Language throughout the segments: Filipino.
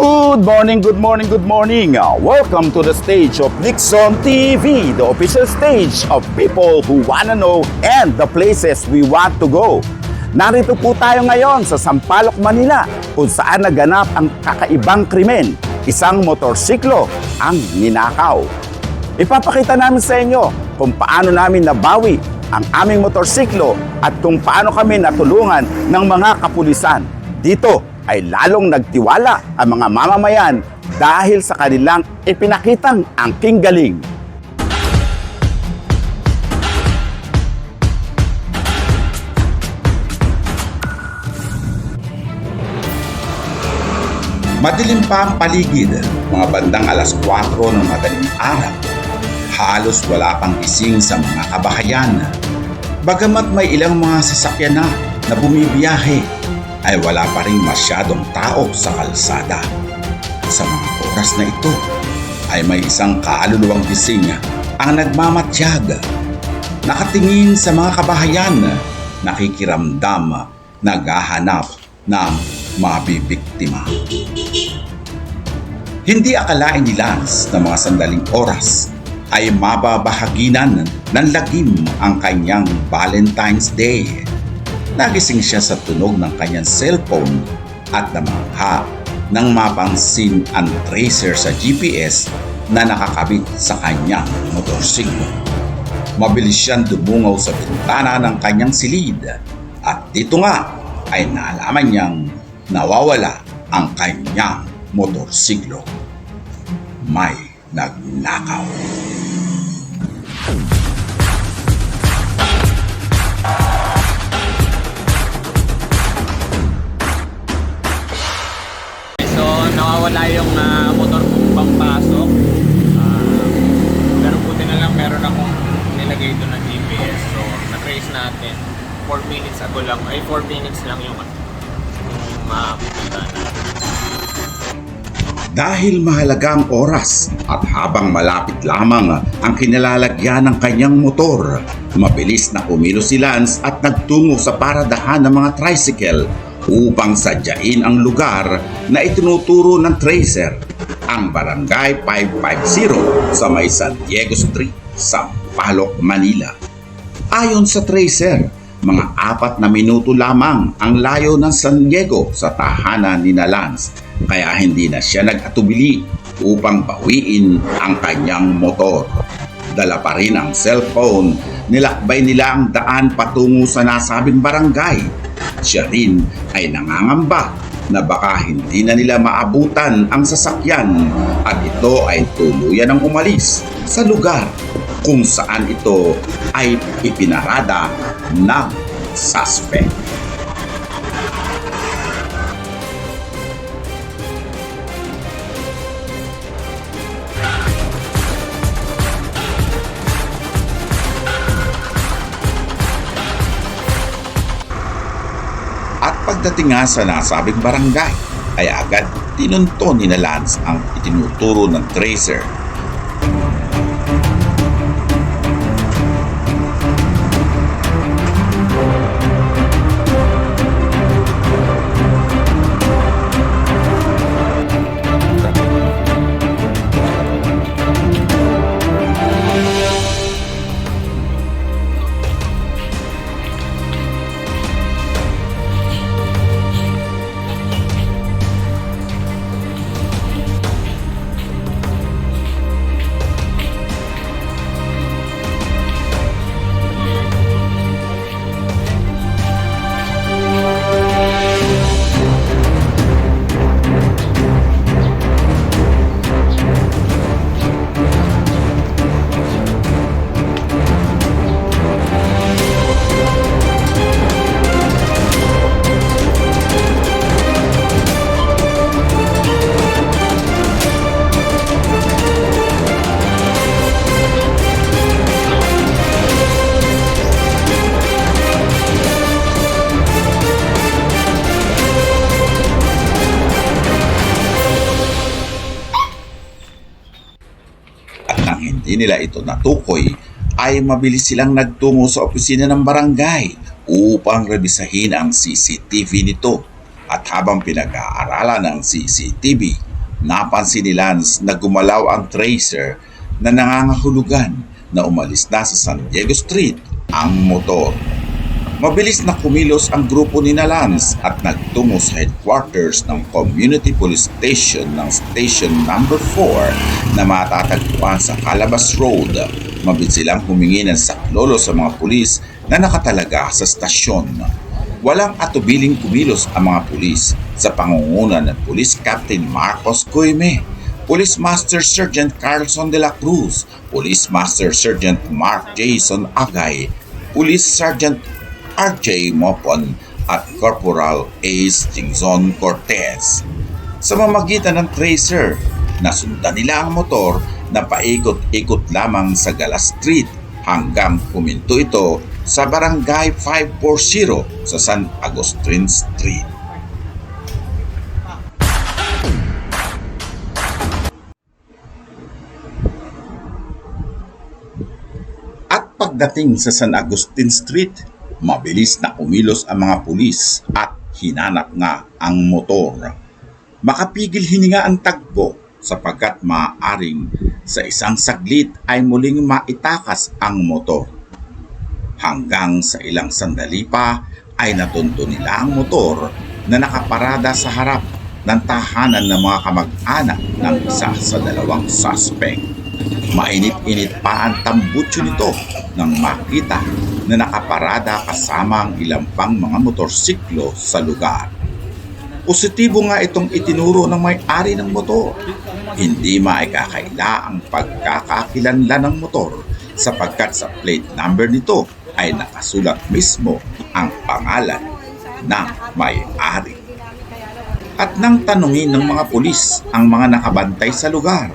Good morning, good morning, good morning. Uh, Welcome to the stage of Nixon TV, the official stage of people who wanna know and the places we want to go. Narito po tayo ngayon sa Sampaloc, Manila, kung saan naganap ang kakaibang krimen. Isang motorsiklo ang ninakaw. Ipapakita namin sa inyo kung paano namin nabawi ang aming motorsiklo at kung paano kami natulungan ng mga kapulisan. Dito ay lalong nagtiwala ang mga mamamayan dahil sa kanilang ipinakitang angking galing. Madilim pa ang paligid, mga bandang alas 4 ng madaling araw. Halos wala pang gising sa mga kabahayan. Bagamat may ilang mga sasakyan na na bumibiyahe, ay wala pa rin masyadong tao sa kalsada. Sa mga oras na ito, ay may isang kaluluwang gising ang nagmamatyag. Nakatingin sa mga kabahayan, nakikiramdam, naghahanap ng mabibiktima. Hindi akalain ni Lance na mga sandaling oras ay mababahaginan ng lagim ang kanyang Valentine's Day. Nagising siya sa tunog ng kanyang cellphone at namangha nang mapansin ang tracer sa GPS na nakakabit sa kanyang motorsiklo. Mabilis siyang dumungaw sa bintana ng kanyang silid at dito nga ay naalaman niyang nawawala ang kanyang motorsiklo. May nagnakaw. Dahil mahalaga ang oras at habang malapit lamang ang kinalalagyan ng kanyang motor, mabilis na kumilos si Lance at nagtungo sa paradahan ng mga tricycle upang sadyain ang lugar na itinuturo ng tracer, ang Barangay 550 sa may San Diego Street, Sampaloc, Manila. Ayon sa tracer, mga apat na minuto lamang ang layo ng San Diego sa tahanan ni na Lance kaya hindi na siya nag-atubili upang bawiin ang kanyang motor. Dala pa rin ang cellphone, nilakbay nila ang daan patungo sa nasabing barangay. Siya rin ay nangangamba na baka hindi na nila maabutan ang sasakyan at ito ay tuluyan ng umalis sa lugar kung saan ito ay ipinarada ng suspect. Pagdating nga sa nasabing barangay, ay agad tinunto ni na Lance ang itinuturo ng tracer nila ito natukoy ay mabilis silang nagtungo sa opisina ng barangay upang rebisahin ang CCTV nito. At habang pinag-aaralan ng CCTV, Napansin ni Lance na gumalaw ang tracer na nangangahulugan na umalis na sa San Diego Street ang motor. Mabilis na kumilos ang grupo ni na Lance at nagtungo sa headquarters ng Community Police Station ng Station Number 4 na matatagpuan sa Calabas Road. Mabilis silang humingi ng saklolo sa mga pulis na nakatalaga sa stasyon. Walang atubiling kumilos ang mga pulis sa pangunguna ng Police Captain Marcos Coime, Police Master Sergeant Carlson de la Cruz, Police Master Sergeant Mark Jason Agay, Police Sergeant RJ Mopon at Corporal Ace Tingzon Cortez. Sa mamagitan ng tracer, nasundan nila ang motor na paikot-ikot lamang sa Galas Street hanggang puminto ito sa Barangay 540 sa San Agustin Street. At pagdating sa San Agustin Street, mabilis na umilos ang mga pulis at hinanap nga ang motor. Makapigil hininga ang tagpo sapagkat maaaring sa isang saglit ay muling maitakas ang motor. Hanggang sa ilang sandali pa ay natunto nila ang motor na nakaparada sa harap ng tahanan ng mga kamag-anak ng isa sa dalawang suspect. Mainit-init pa ang tambutso nito nang makita na nakaparada kasama ang ilang pang mga motorsiklo sa lugar. Positibo nga itong itinuro ng may-ari ng motor. Hindi maikakaila ang pagkakakilanlan ng motor sapagkat sa plate number nito ay nakasulat mismo ang pangalan ng may-ari. At nang tanungin ng mga pulis ang mga nakabantay sa lugar,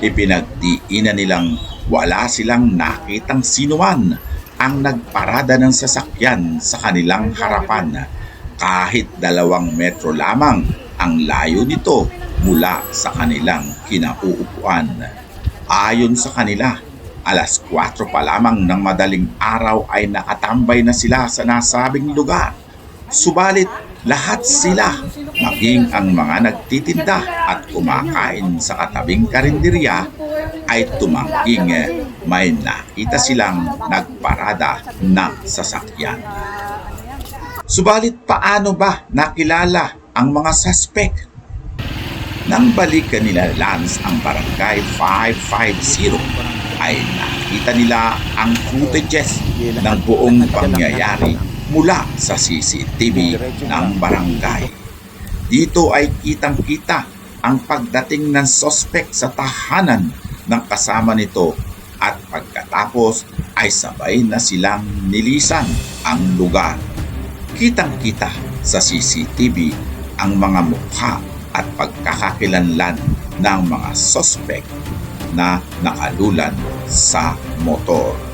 ipinagdiinan nilang wala silang nakitang sinuman ang nagparada ng sasakyan sa kanilang harapan kahit dalawang metro lamang ang layo nito mula sa kanilang kinauupuan. Ayon sa kanila, alas 4 pa lamang ng madaling araw ay nakatambay na sila sa nasabing lugar. Subalit lahat sila, maging ang mga nagtitinda at kumakain sa katabing karinderya, ay tumangking may nakita silang nagparada ng sasakyan. Subalit paano ba nakilala ang mga suspect? Nang balikan nila Lance ang barangay 550 ay nakita nila ang footages ng buong pangyayari mula sa CCTV ng barangay. Dito ay kitang-kita ang pagdating ng suspect sa tahanan ng kasama nito at pagkatapos ay sabay na silang nilisan ang lugar. Kitang-kita sa CCTV ang mga mukha at pagkakakilanlan ng mga suspect na nakalulan sa motor.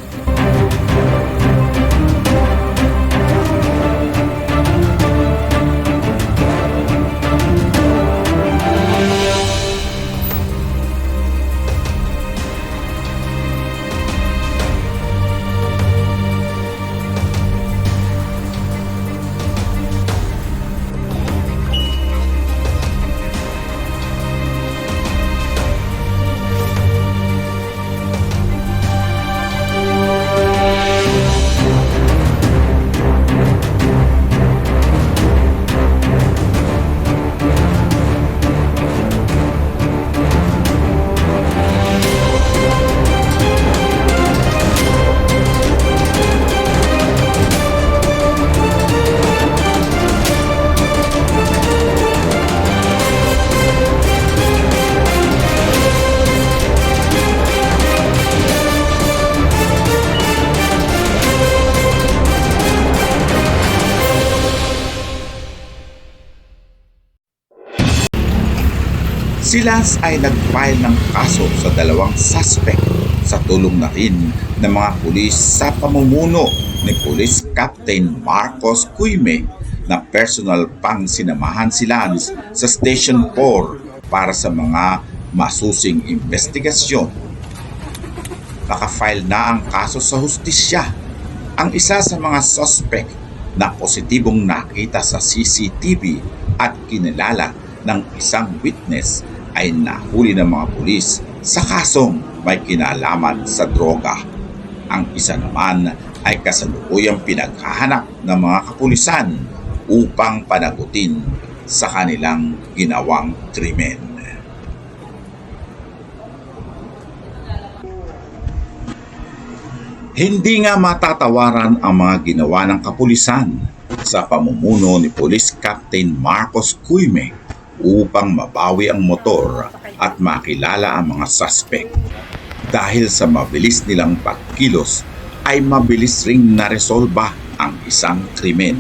Si Lance ay nag-file ng kaso sa dalawang suspect sa tulong na rin ng mga pulis sa pamumuno ni Police Captain Marcos Cuime na personal pang sinamahan si Lance sa Station 4 para sa mga masusing investigasyon. Nakafile na ang kaso sa hustisya. Ang isa sa mga suspect na positibong nakita sa CCTV at kinilala ng isang witness ay nahuli ng mga pulis sa kasong may kinalaman sa droga. Ang isa naman ay kasalukuyang pinaghahanap ng mga kapulisan upang panagutin sa kanilang ginawang krimen. Hindi nga matatawaran ang mga ginawa ng kapulisan sa pamumuno ni Police Captain Marcos Cuyme upang mabawi ang motor at makilala ang mga suspect. Dahil sa mabilis nilang pagkilos ay mabilis ring naresolba ang isang krimen.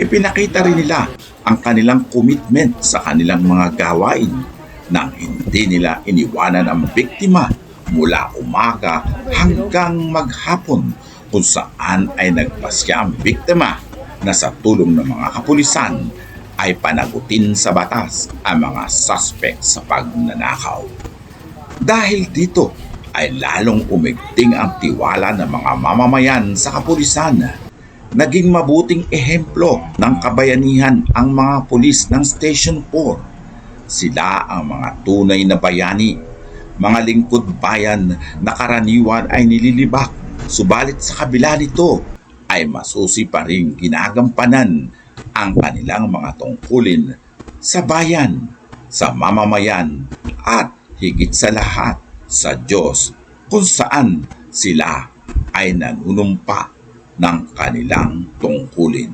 Ipinakita rin nila ang kanilang commitment sa kanilang mga gawain nang hindi nila iniwanan ang biktima mula umaga hanggang maghapon kung saan ay nagpasya ang biktima na sa tulong ng mga kapulisan ay panagutin sa batas ang mga suspect sa pagnanakaw. Dahil dito ay lalong umigting ang tiwala ng mga mamamayan sa kapulisan. Naging mabuting ehemplo ng kabayanihan ang mga pulis ng Station 4. Sila ang mga tunay na bayani, mga lingkod bayan na karaniwan ay nililibak. Subalit sa kabila nito ay masusi pa rin ginagampanan ang kanilang mga tungkulin sa bayan, sa mamamayan at higit sa lahat sa Diyos kung saan sila ay nanunumpa ng kanilang tungkulin.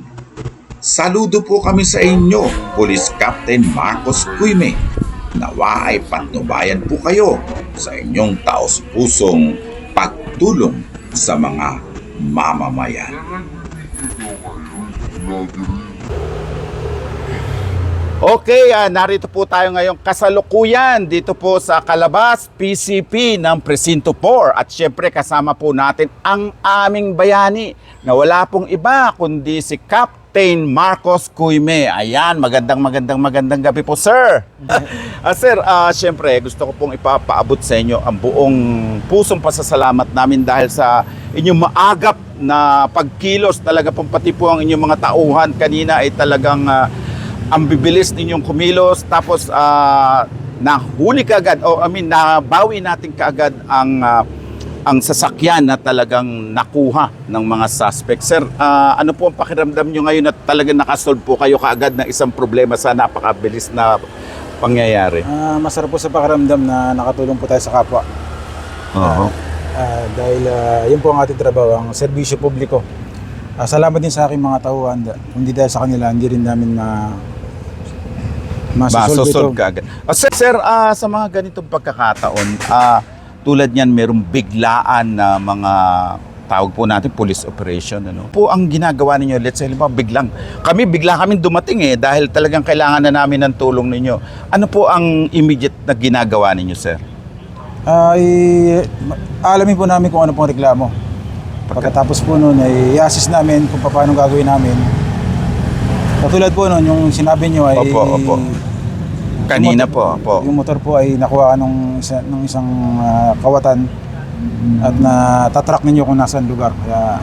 Saludo po kami sa inyo, Police Captain Marcos Cuyme. Nawa ay patnubayan po kayo sa inyong taos-pusong pagtulong sa mga mamamayan. Okay, ah, narito po tayo ngayong kasalukuyan dito po sa Calabas, PCP ng Presinto 4. At syempre kasama po natin ang aming bayani na wala pong iba kundi si Captain Marcos Cuyme. Ayan, magandang magandang magandang gabi po, sir. Ah, sir, ah, syempre gusto ko pong ipapaabot sa inyo ang buong pusong pasasalamat namin dahil sa inyong maagap na pagkilos talaga pong pati po ang inyong mga tauhan kanina ay talagang ah, ang bibilis ninyong kumilos tapos ah, nahuli kaagad o I mean nabawi natin kaagad ang ah, ang sasakyan na talagang nakuha ng mga suspect. Sir, ah, ano po ang pakiramdam nyo ngayon na talagang nakasolve po kayo kaagad ng isang problema sa napakabilis na pangyayari? Ah, masarap po sa pakiramdam na nakatulong po tayo sa kapwa. Oo. Ah, dahil ah, yun po ang ating trabaho, ang serbisyo publiko. Ah, salamat din sa aking mga tauhan. Kung hindi dahil sa kanila, hindi rin namin ma masosolve ito. Kaagad. Ah, sir, sir ah, sa mga ganitong pagkakataon, ah, tulad niyan merong biglaan na mga tawag po natin police operation ano po ang ginagawa ninyo let's say halimbawa biglang kami bigla kami dumating eh dahil talagang kailangan na namin ng tulong ninyo ano po ang immediate na ginagawa ninyo sir Ay, alamin po namin kung ano pong reklamo. Pagkatapos po noon, ay i-assist namin kung paano gagawin namin. Katulad po noon, yung sinabi nyo ay... Opo, opo. Kanina Yung po motor- po Yung motor po ay nakuha nung, isa, nung isang ah, kawatan at na tatrack ninyo kung nasaan lugar. Kaya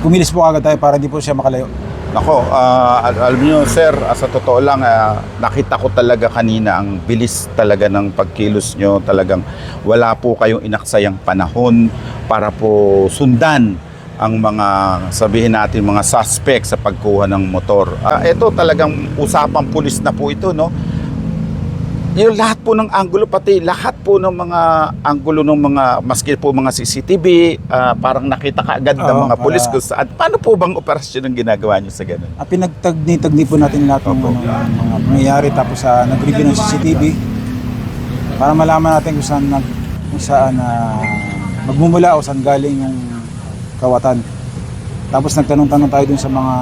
kumilis po agad tayo para hindi po siya makalayo. Nako, ah, al- alam niyo sir, ah, sa totoo lang, ah, nakita ko talaga kanina ang bilis talaga ng pagkilos nyo. Talagang wala po kayong inaksayang panahon para po sundan ang mga sabihin natin mga suspect sa pagkuha ng motor. Ah, ito talagang usapang pulis na po ito, no? Yung lahat po ng anggulo, pati lahat po ng mga anggulo ng mga, maski po mga CCTV, ah, parang nakita kaagad ng mga pulis kung saan. Paano po bang operasyon ang ginagawa niyo sa ganun? Ah, pinagtagni-tagni po natin lahat ng ano, mga pangyayari tapos sa nag-review ng CCTV para malaman natin kung saan nag kung saan na magmumula o saan galing yung kawatan. Tapos nagtanong-tanong tayo dun sa mga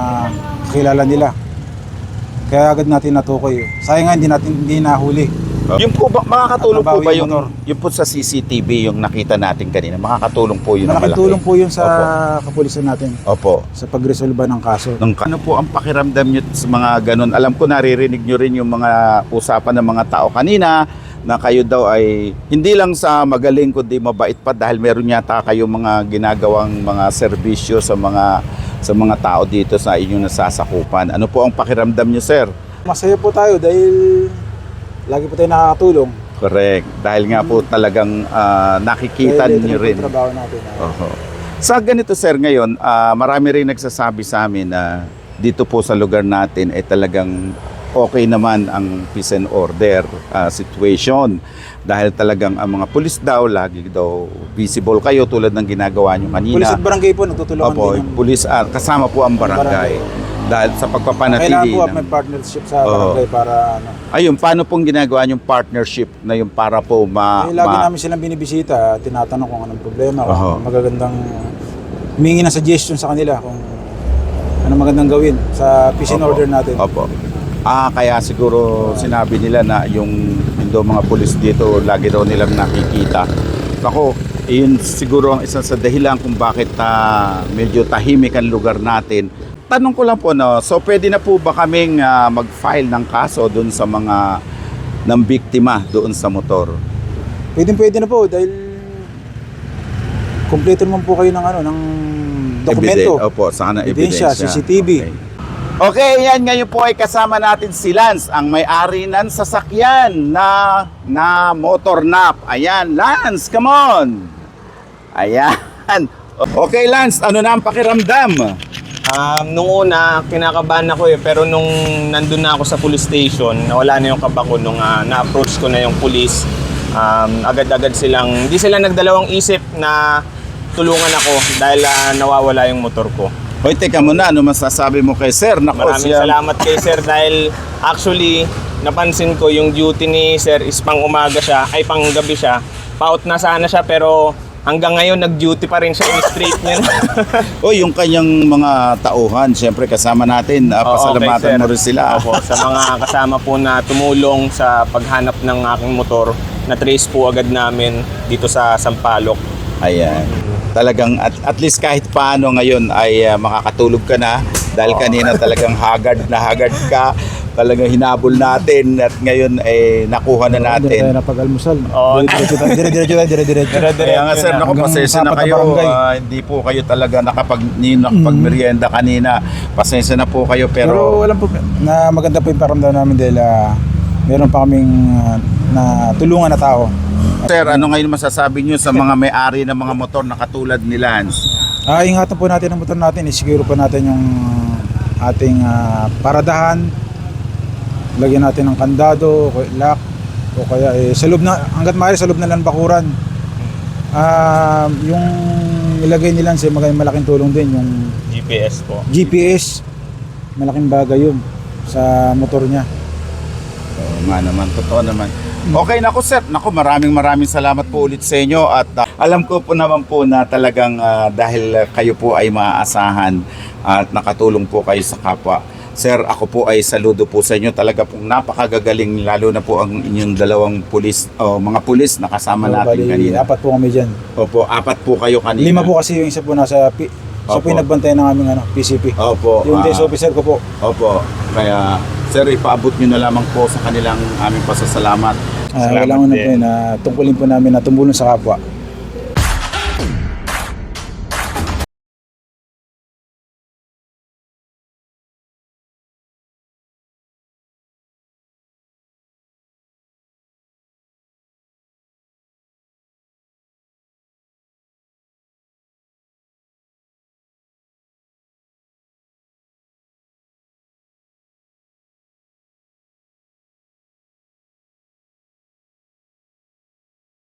kakilala nila. Kaya agad natin natukoy. Sayang nga hindi natin hindi nahuli. Yung po ba, makakatulong po ba yung, yung yung po sa CCTV yung nakita natin kanina? Makakatulong po yun ng Malaking malaki? tulong po yun sa kapulisan natin Opo. sa pagresolba ng kaso. Nung, ano po ang pakiramdam nyo sa mga ganun? Alam ko naririnig nyo rin yung mga usapan ng mga tao kanina na kayo daw ay hindi lang sa magaling kundi mabait pa dahil meron yata kayo mga ginagawang mga serbisyo sa mga sa mga tao dito sa inyong nasasakupan. Ano po ang pakiramdam nyo, sir? Masaya po tayo dahil lagi po tayo nakakatulong. Correct. Dahil nga po talagang ah, nakikita Dahil niyo rin. trabaho natin. ah. Oho. Sa ganito sir ngayon, ah, marami rin nagsasabi sa amin na dito po sa lugar natin ay talagang okay naman ang peace and order ah, situation. Dahil talagang ang mga pulis daw, lagi daw visible kayo tulad ng ginagawa nyo kanina. Pulis at barangay po, nagtutulungan Opo, din. ng- pulis at kasama po ang barangay. Dahil sa Kailangan pagpapanatili po ng- may partnership sa Oo. barangay para ano. Ayun, paano pong ginagawa yung partnership na yung para po ma... eh, lagi ma- namin silang binibisita, tinatanong kung anong problema, kung Oho. anong magagandang humingi ng suggestion sa kanila kung ano magandang gawin sa peace and order natin. Opo. Ah, kaya siguro sinabi nila na yung, yung daw mga pulis dito, lagi daw nilang nakikita. Ako, yun siguro ang isa sa dahilan kung bakit ah, medyo tahimik ang lugar natin. Tanong ko lang po, no, so pwede na po ba kaming ah, mag-file ng kaso doon sa mga ng biktima doon sa motor? Pwede pwede na po dahil kumpleto naman po kayo ng ano ng dokumento. Ebiden- Opo, sana ebidensya. CCTV. Okay. Okay, yan ngayon po ay kasama natin si Lance, ang may-ari ng sasakyan na na motor nap. Ayan, Lance, come on. Ayan. Okay, Lance, ano na ang pakiramdam? Um, nung una, kinakabahan ako eh. Pero nung nandun na ako sa police station, nawala na yung kaba ko nung ah, na-approach ko na yung police. Um, agad-agad silang, hindi sila nagdalawang isip na tulungan ako dahil ah, nawawala yung motor ko. Hoy, teka muna, ano masasabi mo kay Sir? Nako, Maraming siya- salamat kay sir dahil actually napansin ko yung duty ni sir is pang umaga siya, ay pang gabi siya. Paut na sana siya pero hanggang ngayon nag-duty pa rin siya in street niya. O, yung kanyang mga tauhan, siyempre kasama natin. Uh, Oo, pasalamatan okay, sir. mo rin sila. Opo, sa mga kasama po na tumulong sa paghanap ng aking motor, na-trace po agad namin dito sa Sampaloc. Ayan. Talagang at, at least kahit paano ngayon ay ah, makakatulog ka na dahil kanina talagang haggard na haggard ka. Talagang hinabol natin at ngayon ay nakuha na natin. napag-almusal. Oo. Dire-diretso tayo, dire-diretso. Kaya nga sir, naku, pasensya na kayo. ah, hindi po kayo talaga nakapag, nakapag-merienda kanina. Pasensya na po kayo Pero, pero... walang problema. Na maganda po yung paramdam namin dahil ah, meron pa kaming ah, na tulungan na tao. Sir, ano ngayon masasabi nyo sa mga may-ari ng mga motor na katulad ni Lance? Ah, ingatan po natin ang motor natin, isiguro po natin yung ating ah, paradahan. Lagyan natin ng kandado, o lock, o kaya eh, sa loob na, hanggat maaari sa loob na lang bakuran. Ah, yung ilagay nilang sa magandang malaking tulong din, yung GPS po. GPS, malaking bagay yun sa motor niya. Oo nga naman, totoo naman. Okay, naku sir, naku maraming maraming salamat po ulit sa inyo at ah, alam ko po naman po na talagang ah, dahil ah, kayo po ay maaasahan at nakatulong po kayo sa kapwa. Sir, ako po ay saludo po sa inyo. Talaga pong napakagagaling lalo na po ang inyong dalawang pulis o mga pulis na kasama So, natin bali, kanina. Apat po kami dyan. Opo, apat po kayo kanina. Lima po kasi yung isa po nasa, P- Opo. yung nagbantay ng aming ano, PCP. Opo. yung desk officer ko po. Opo. Kaya sir, ipaabot nyo na lamang po sa kanilang aming pasasalamat. Ah, Salamat wala ko na po na tungkulin po namin na tumulong sa kapwa.